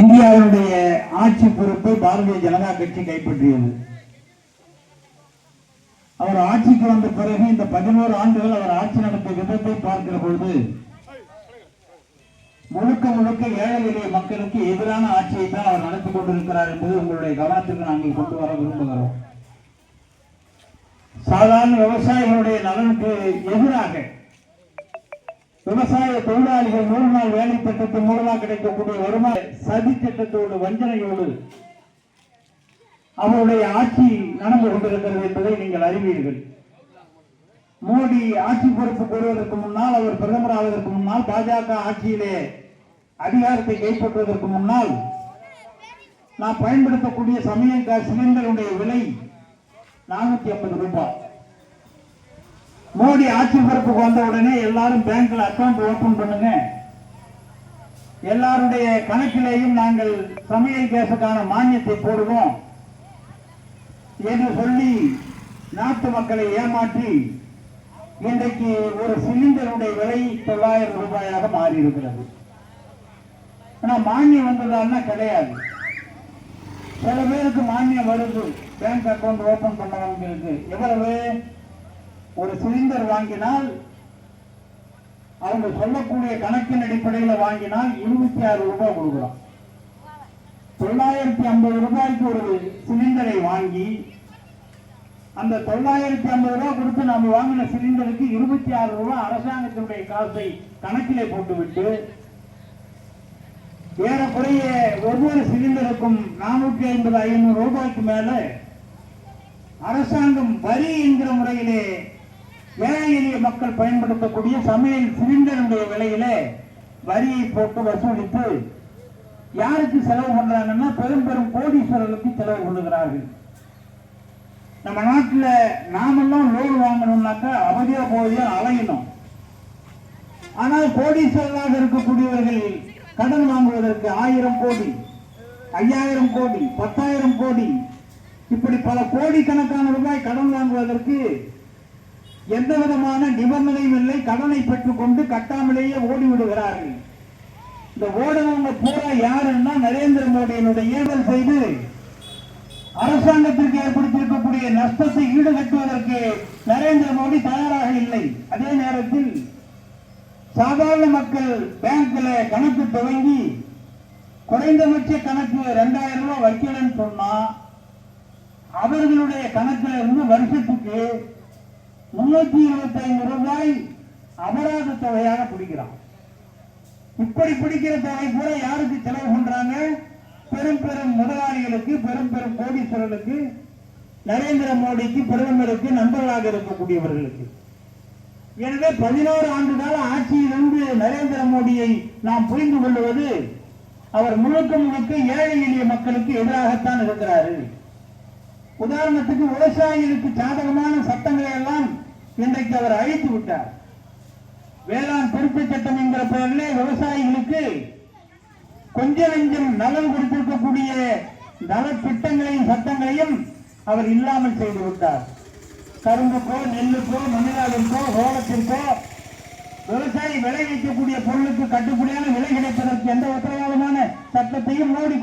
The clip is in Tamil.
இந்தியாவுடைய ஆட்சி பொறுப்பை பாரதிய ஜனதா கட்சி கைப்பற்றியது. அவர் ஆட்சிக்கு வந்த பிறகு இந்த பதினோரு ஆண்டுகள் அவர் ஆட்சி நடத்திய விதத்தை பார்க்கிற பொழுது முழுக்க முழுக்க ஏழை எளிய மக்களுக்கு எதிரான ஆட்சியை தான் அவர் நடத்தி கொண்டிருக்கிறார் என்பது உங்களுடைய கவனத்திற்கு நாங்கள் கொண்டு வர விரும்புகிறோம். சாதாரண விவசாயிகளுடைய நலனுக்கு எதிராக விவசாய தொழிலாளிகள் நூறு நாள் வேலை திட்டத்தின் மூலமாக கிடைக்கக்கூடிய வருமான சதி திட்டத்தோடு வஞ்சனையோடு அவருடைய ஆட்சி நடந்து கொண்டிருக்கிறது என்பதை நீங்கள் அறிவீர்கள். மோடி ஆட்சி பொறுப்பு கூறுவதற்கு முன்னால் அவர் பிரதமர் ஆவதற்கு முன்னால் பாஜக ஆட்சியிலே அதிகாரத்தை கைப்பற்றுவதற்கு முன்னால் நான் பயன்படுத்தக்கூடிய சமையல் சிலிண்டருடைய விலை நானூத்தி ஐம்பது ரூபாய். மோடி ஆட்சி பொறுப்புக்கு வந்த உடனே எல்லாரும் பேங்க்ல அக்கௌண்ட் ஓபன் பண்ணுங்க. எல்லாருடைய கணக்கிலேயும் நாங்கள் சமையல் கேஸுக்கான மானியத்தை போடுவோம் என்று சொல்லி நாட்டு மக்களை ஏமாற்றி இன்றைக்கு ஒரு சிலிண்டருடைய விலை தொள்ளாயிரம் ரூபாயாக மாறி இருக்கிறது ஆனா மானியம் வந்ததான்னா கிடையாது. சில பேருக்கு மானியம் வருது. பேங்க் அக்கவுண்ட் ஓபன் பண்ணவங்களுக்கு. எவ்வளவு? ஒரு சிலிண்டர் வாங்கினால் அவங்க சொல்லக்கூடிய கணக்கின் அடிப்படையில் வாங்கினால் இருபத்தி ஆறு ரூபாய் கொடுக்குறோம் தொள்ளாயிரத்தி ஐம்பது ரூபாய்க்கு ஒரு சிலிண்டரை வாங்கி அந்த தொள்ளாயிரத்தி ஐம்பது ரூபாய் கொடுத்து நம்ம வாங்கின சிலிண்டருக்கு இருபத்தி ஆறு ரூபாய் அரசாங்கத்தினுடைய காசை கணக்கிலே போட்டுவிட்டு ஏறக்குறைய ஒவ்வொரு சிலிண்டருக்கும் நானூற்றி ஐம்பது ஐநூறு ரூபாய்க்கு மேல அரசாங்கம் வரி என்கிற முறையிலே ஏழை எளிய மக்கள் பயன்படுத்தக்கூடிய சமையல் சிலிண்டருடைய விலையிலே வரியை போட்டு வசூலித்து யாருக்கு செலவு பண்றாங்கன்னா பெரும் பெரும் கோடீஸ்வரர்களுக்கு செலவு பண்ணுகிறார்கள். நம்ம நாட்டுல நாமெல்லாம் லோன் வாங்கணும்னாக்கா அவதியா போதியா அலையணும். ஆனால் கோடீஸ்வரராக இருக்கக்கூடியவர்கள் கடன் வாங்குவதற்கு ஆயிரம் கோடி ஐயாயிரம் கோடி பத்தாயிரம் கோடி இப்படி பல கோடிக்கணக்கான ரூபாய் கடன் வாங்குவதற்கு எந்த விதமான நிபந்தனையும் இல்லை. கடனை பெற்றுக்கொண்டு கட்டாமலேயே ஓடி விடுகிறார்கள் இந்த ஓடுறவங்க பூரா யாருன்னா நரேந்திர மோடியினுடைய ஏவல் செய்து அரசாங்கத்திற்கு ஏற்படுத்தியிருக்கக்கூடிய நஷ்டத்தை ஈடுகட்டுவதற்கு நரேந்திர மோடி தயாராக இல்லை. அதே நேரத்தில் சாதாரண மக்கள் பேங்க்ல கணக்கு துவங்கி குறைந்தபட்ச கணக்கு ரெண்டாயிரம் ரூபாய் வைக்கலன்னு சொன்னா அவர்களுடைய கணக்குல இருந்து வருஷத்துக்கு முன்னூத்தி இருபத்தி ஐந்து ரூபாய் அபராத தொகையாக பிடிக்கிறான். இப்படி பிடிக்கிற தொகை கூட யாருக்கு செலவு பண்றாங்க? பெரும் பெரும் முதலாளிகளுக்கு பெரும் பெரும் கோடீஸ்வரர்களுக்கு நரேந்திர மோடிக்கு பிரதமருக்கு நண்பர்களாக இருக்கக்கூடியவர்களுக்கு. எனவே பதினோரு ஆண்டு கால ஆட்சியிலிருந்து நரேந்திர மோடியை நாம் புரிந்து கொள்வது அவர் முழுக்க முழுக்க ஏழை எளிய மக்களுக்கு எதிராகத்தான் இருக்கிறாரு. உதாரணத்துக்கு விவசாயிகளுக்கு சாதகமான சட்டங்களை எல்லாம் இன்றைக்கு அவர் அழித்து விட்டார். வேளாண் திருத்த சட்டம் என்கிற பெயரிலே விவசாயிகளுக்கு கொஞ்ச நெஞ்சம் நலன் கொடுத்திருக்கக்கூடிய நல திட்டங்களையும் சட்டங்களையும் அவர் இல்லாமல் செய்து விட்டார். கரும்புக்கோ நெல்லுக்கோ மணிலாவிற்கோ சோளத்திற்கோ விவசாயி விளைவிக்கக்கூடிய பொருளுக்கு கட்டுப்படியான விலை கிடைப்பதற்கு எந்த உத்தரவாதமான சட்டத்தையும் மோடி